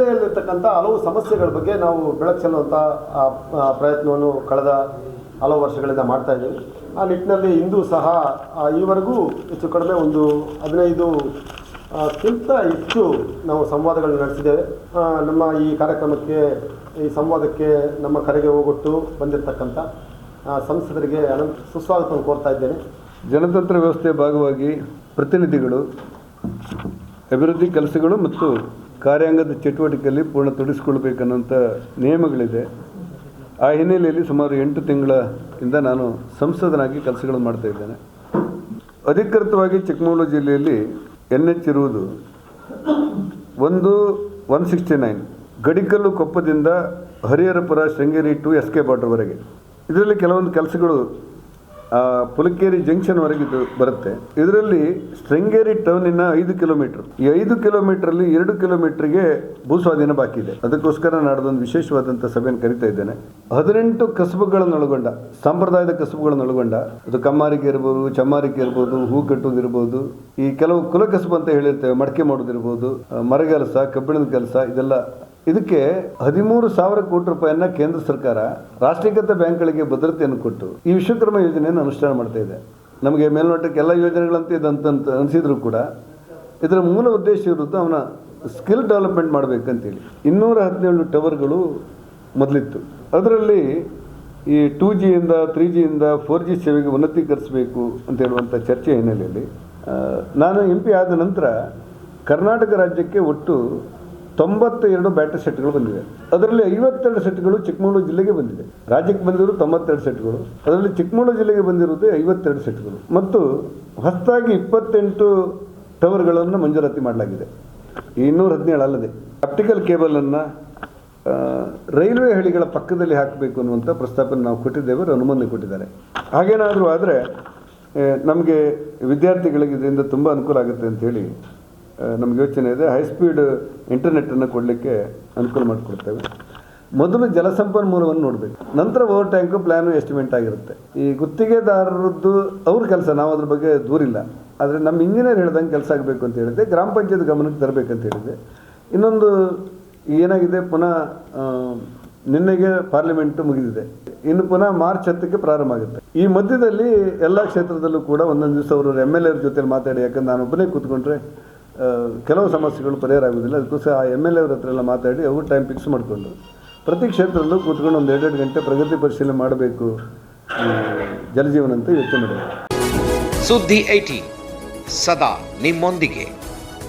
ಜಿಲ್ಲೆಯಲ್ಲಿರ್ತಕ್ಕಂಥ ಹಲವು ಸಮಸ್ಯೆಗಳ ಬಗ್ಗೆ ನಾವು ಬೆಳಕು ಚೆಲ್ಲುವಂಥ ಪ್ರಯತ್ನವನ್ನು ಕಳೆದ ಹಲವು ವರ್ಷಗಳಿಂದ ಮಾಡ್ತಾ ಇದ್ದೀವಿ. ಆ ನಿಟ್ಟಿನಲ್ಲಿ ಇಂದು ಸಹ ಈವರೆಗೂ ಹೆಚ್ಚು ಕಡಿಮೆ ಒಂದು ಹದಿನೈದು ಕ್ಕಿಂತ ಹೆಚ್ಚು ನಾವು ಸಂವಾದಗಳನ್ನು ನಡೆಸಿದ್ದೇವೆ. ನಮ್ಮ ಈ ಕಾರ್ಯಕ್ರಮಕ್ಕೆ, ಈ ಸಂವಾದಕ್ಕೆ ನಮ್ಮ ಕರೆಗೆ ಹೋಗೊಟ್ಟು ಬಂದಿರತಕ್ಕಂಥ ಸಂಸದರಿಗೆ ಅನಂತ ಸುಸ್ವಾಗತವನ್ನು ಕೋರ್ತಾ ಇದ್ದೇನೆ. ಜನತಂತ್ರ ವ್ಯವಸ್ಥೆಯ ಭಾಗವಾಗಿ ಪ್ರತಿನಿಧಿಗಳು ಅಭಿವೃದ್ಧಿ ಕೆಲಸಗಳು ಮತ್ತು ಕಾರ್ಯಾಂಗದ ಚಟುವಟಿಕೆಯಲ್ಲಿ ಪೂರ್ಣ ತೊಡಿಸಿಕೊಳ್ಬೇಕನ್ನುವಂಥ ನಿಯಮಗಳಿದೆ. ಆ ಹಿನ್ನೆಲೆಯಲ್ಲಿ ಸುಮಾರು ಎಂಟು ತಿಂಗಳ ಇಂದ ನಾನು ಸಂಸದನಾಗಿ ಕೆಲಸಗಳನ್ನು ಮಾಡ್ತಾ ಇದ್ದೇನೆ. ಅಧಿಕೃತವಾಗಿ ಚಿಕ್ಕಮಗಳೂರು ಜಿಲ್ಲೆಯಲ್ಲಿ ಎನ್ ಎಚ್ ಇರುವುದು ಒಂದು ಒನ್ ಸಿಕ್ಸ್ಟಿ ನೈನ್ ಗಡಿಕಲ್ಲು ಕೊಪ್ಪದಿಂದ Hariharapura Sringeri to S K ಬಾರ್ಡ್ರ್ವರೆಗೆ ಇದರಲ್ಲಿ ಕೆಲವೊಂದು ಕೆಲಸಗಳು ಪುಲಕೇರಿ ಜಂಕ್ಷನ್ವರೆಗೆ ಇದು ಬರುತ್ತೆ. ಇದರಲ್ಲಿ ಶೃಂಗೇರಿ ಟೌನಿನ ಐದು ಕಿಲೋಮೀಟರ್ ಈ ಐದು ಕಿಲೋಮೀಟರಲ್ಲಿ ಎರಡು ಕಿಲೋಮೀಟರ್ಗೆ ಭೂಸ್ವಾಧೀನ ಬಾಕಿ ಇದೆ. ಅದಕ್ಕೋಸ್ಕರ ನಾಡ್ದೊಂದು ವಿಶೇಷವಾದಂಥ ಸಭೆಯನ್ನು ಕರಿತಾ ಇದ್ದೇನೆ. ಹದಿನೆಂಟು ಕಸಬುಗಳನ್ನು ಒಳಗೊಂಡ ಸಂಪ್ರದಾಯದ ಕಸಬುಗಳನ್ನು ಒಳಗೊಂಡ ಅದು ಕಮ್ಮಾರಿಕೆ ಇರ್ಬೋದು ಚಮ್ಮಾರಿಕೆ ಇರ್ಬೋದು, ಹೂ ಕಟ್ಟೋದಿರ್ಬೋದು ಈ ಕೆಲವು ಕುಲ ಕಸಬು ಅಂತ ಹೇಳಿರ್ತೇವೆ, ಮಡಕೆ ಮಾಡೋದಿರ್ಬೋದು ಮರಗೆಲಸ, ಕಬ್ಬಿಣದ ಕೆಲಸ, ಇದೆಲ್ಲ ಇದಕ್ಕೆ ಹದಿಮೂರು ಸಾವಿರ ಕೋಟಿ ರೂಪಾಯಿಯನ್ನ ಕೇಂದ್ರ ಸರ್ಕಾರ ರಾಷ್ಟ್ರೀಕೃತ ಬ್ಯಾಂಕ್ಗಳಿಗೆ ಭದ್ರತೆಯನ್ನು ಕೊಟ್ಟು ಈ ವಿಶ್ವಕರ್ಮ ಯೋಜನೆಯನ್ನು ಅನುಷ್ಠಾನ ಮಾಡ್ತಾ ಇದೆ. ನಮಗೆ ಮೇಲ್ನೋಟಕ್ಕೆ ಎಲ್ಲ ಯೋಜನೆಗಳಂತೆ ಇದಂತ ಅನಿಸಿದ್ರು ಕೂಡ ಇದರ ಮೂಲ ಉದ್ದೇಶ ಇರುವುದು ಅವನ ಸ್ಕಿಲ್ ಡೆವಲಪ್ಮೆಂಟ್ ಮಾಡಬೇಕಂತೇಳಿ. ಇನ್ನೂರ ಹದಿನೇಳು ಟವರ್ಗಳು ಮೊದಲಿತ್ತು. ಅದರಲ್ಲಿ ಈ ಟೂ ಜಿಯಿಂದ, ತ್ರೀ ಜಿಯಿಂದ, ಫೋರ್ ಜಿ ಸೇವೆಗೆ ಉನ್ನತೀಕರಿಸಬೇಕು ಅಂತ ಹೇಳುವಂಥ ಚರ್ಚೆ ಹಿನ್ನೆಲೆಯಲ್ಲಿ ನಾನು ಎಂ ಪಿ ಆದ ನಂತರ ಕರ್ನಾಟಕ ರಾಜ್ಯಕ್ಕೆ ಒಟ್ಟು ತೊಂಬತ್ತ ಎರಡು ಬ್ಯಾಟರಿ ಸೆಟ್ಗಳು ಬಂದಿವೆ ಅದರಲ್ಲಿ ಐವತ್ತೆರಡು ಸೆಟ್ಗಳು ಚಿಕ್ಕಮಗಳೂರು ಜಿಲ್ಲೆಗೆ ಬಂದಿದೆ. ರಾಜ್ಯಕ್ಕೆ ಬಂದಿರೋದು ತೊಂಬತ್ತೆರಡು ಸೆಟ್ಗಳು ಅದರಲ್ಲಿ ಚಿಕ್ಕಮಗಳೂರು ಜಿಲ್ಲೆಗೆ ಬಂದಿರೋದು ಐವತ್ತೆರಡು ಸೆಟ್ಗಳು ಮತ್ತು ಹೊಸದಾಗಿ ಇಪ್ಪತ್ತೆಂಟು ಟವರ್ಗಳನ್ನು ಮಂಜೂರಾತಿ ಮಾಡಲಾಗಿದೆ. ಇನ್ನೂರ ಹದಿನೇಳು ಅಲ್ಲದೆ. ಆಪ್ಟಿಕಲ್ ಕೇಬಲನ್ನು ರೈಲ್ವೆ ಹಳಿಗಳ ಪಕ್ಕದಲ್ಲಿ ಹಾಕಬೇಕು ಅನ್ನುವಂಥ ಪ್ರಸ್ತಾಪನೆ ನಾವು ಕೊಟ್ಟಿದ್ದೇವೆ. ಅವರು ಅನುಮೋದನೆ ಕೊಟ್ಟಿದ್ದಾರೆ. ಹಾಗೇನಾದರೂ ಆದರೆ ನಮಗೆ ವಿದ್ಯಾರ್ಥಿಗಳಿಗೆ ಇದರಿಂದ ತುಂಬ ಅನುಕೂಲ ಆಗುತ್ತೆ ಅಂತೇಳಿ ಆ, ನಮ್ಗೆ ಯೋಚನೆ ಇದೆ ಹೈ ಸ್ಪೀಡ್ ಇಂಟರ್ನೆಟ್ಟನ್ನು ಕೊಡಲಿಕ್ಕೆ ಅನುಕೂಲ ಮಾಡಿಕೊಡ್ತೇವೆ. ಮೊದಲು ಜಲಸಂಪನ್ಮೂಲವನ್ನು ನೋಡಬೇಕು. ನಂತರ ಓವರ್ ಟ್ಯಾಂಕು ಪ್ಲ್ಯಾನು ಎಸ್ಟಿಮೇಟ್ ಆಗಿರುತ್ತೆ. ಈ ಗುತ್ತಿಗೆದಾರರದ್ದು ಅವ್ರ ಕೆಲಸ, ನಾವು ಅದ್ರ ಬಗ್ಗೆ ದೂರಿಲ್ಲ ಆದರೆ ನಮ್ಮ ಇಂಜಿನಿಯರ್ ಹೇಳ್ದಂಗೆ ಕೆಲಸ ಆಗಬೇಕು ಅಂತ ಹೇಳಿದೆ ಗ್ರಾಮ ಪಂಚಾಯತ್ ಗಮನಕ್ಕೆ ತರಬೇಕಂತ ಹೇಳಿದೆ ಇನ್ನೊಂದು ಏನಾಗಿದೆ, ಪುನಃ ನಿನ್ನೆಗೆ ಪಾರ್ಲಿಮೆಂಟ್ ಮುಗಿದಿದೆ. ಇನ್ನು ಪುನಃ ಮಾರ್ಚ್ ಹತ್ತಕ್ಕೆ ಪ್ರಾರಂಭ ಆಗುತ್ತೆ. ಈ ಮಧ್ಯದಲ್ಲಿ ಎಲ್ಲ ಕ್ಷೇತ್ರದಲ್ಲೂ ಕೂಡ ಒಂದೊಂದು ದಿವಸ ಅವರು ಎಂ ಎಲ್ ಎರ್ ಜೊತೆ ಮಾತಾಡಿ, ಯಾಕಂದ್ರೆ ನಾನು ಒಬ್ಬನೇ ಕೂತ್ಕೊಂಡ್ರೆ ಕೆಲವು ಸಮಸ್ಯೆಗಳು ಪರಿಹಾರ ಆಗೋದಿಲ್ಲ ಅದಕ್ಕೋಸ್ಕರ ಆ ಎಂ ಎಲ್ ಎ ಅವ್ರ ಹತ್ರ ಎಲ್ಲ ಮಾತಾಡಿ, ಅವರು ಟೈಮ್ ಫಿಕ್ಸ್ ಮಾಡಿಕೊಂಡು. ಪ್ರತಿ ಕ್ಷೇತ್ರದಲ್ಲೂ ಕೂತ್ಕೊಂಡು ಒಂದು ಎರಡೆರಡು ಗಂಟೆ ಪ್ರಗತಿ ಪರಿಶೀಲನೆ ಮಾಡಬೇಕು ಜಲಜೀವನ ಅಂತ ಯೋಚನೆ ಮಾಡಿದೆ ಸುದ್ದಿ ಐಟಿ ಸದಾ ನಿಮ್ಮೊಂದಿಗೆ.